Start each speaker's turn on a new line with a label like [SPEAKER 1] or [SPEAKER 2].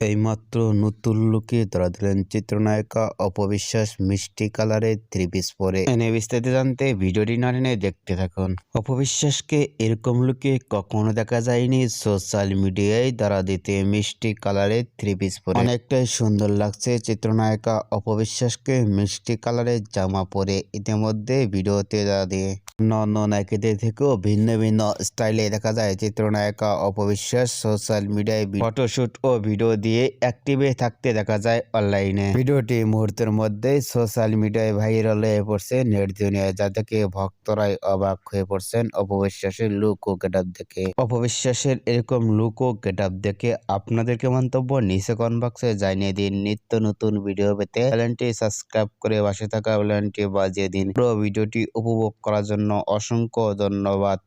[SPEAKER 1] এইমাত্র নতুন লুকে ধরা দিলেন চিত্রনায়িকা অপবিশ্বাস মিষ্টি কালারের থ্রি পিস পরে। এনে বিস্তারিত জানতে ভিডিওটি না টেনে দেখতে থাকুন। অপবিশ্বাসকে এরকম লুকে কখনো দেখা যায়নি সোশ্যাল মিডিয়ায় ধরা দিতে মিষ্টি কালারের থ্রি পিস পরে। অনেকটাই সুন্দর লাগছে চিত্রনায়িকা অপবিশ্বাসকে মিষ্টি কালারের জামা পরে। ইতিমধ্যে ভিডিওতে ধরা দিয়ে অন্য নায়িকাদের থেকেও ভিন্ন ভিন্ন স্টাইলে দেখা যায় চিত্রনায়িকা অপবিশ্বাস, সোশ্যাল মিডিয়ায় ফটোশুট ও ভিডিও দিয়ে অ্যাক্টিভে থাকতে দেখা যায় অনলাইনে। ভিডিওটি মুহূর্তের মধ্যে সোশ্যাল মিডিয়ায় ভাইরাল হয়ে পড়ছে নেট দুনিয়ায়, যা থেকে ভক্তরাই অবাক হয়ে পড়ছেন অপবিশ্বাসের লুক ও গেট দেখে। অপবিশ্বাসের এরকম লুক ও গেট দেখে আপনাদেরকে মন্তব্য নিচে কমেন্ট বক্সে জানিয়ে দিন। নিত্য নতুন ভিডিও পেতে চ্যানেলটি সাবস্ক্রাইব করে পাশে থাকা বেলটি বাজিয়ে দিন। পুরো ভিডিওটি উপভোগ করার অসংখ্য ধন্যবাদ।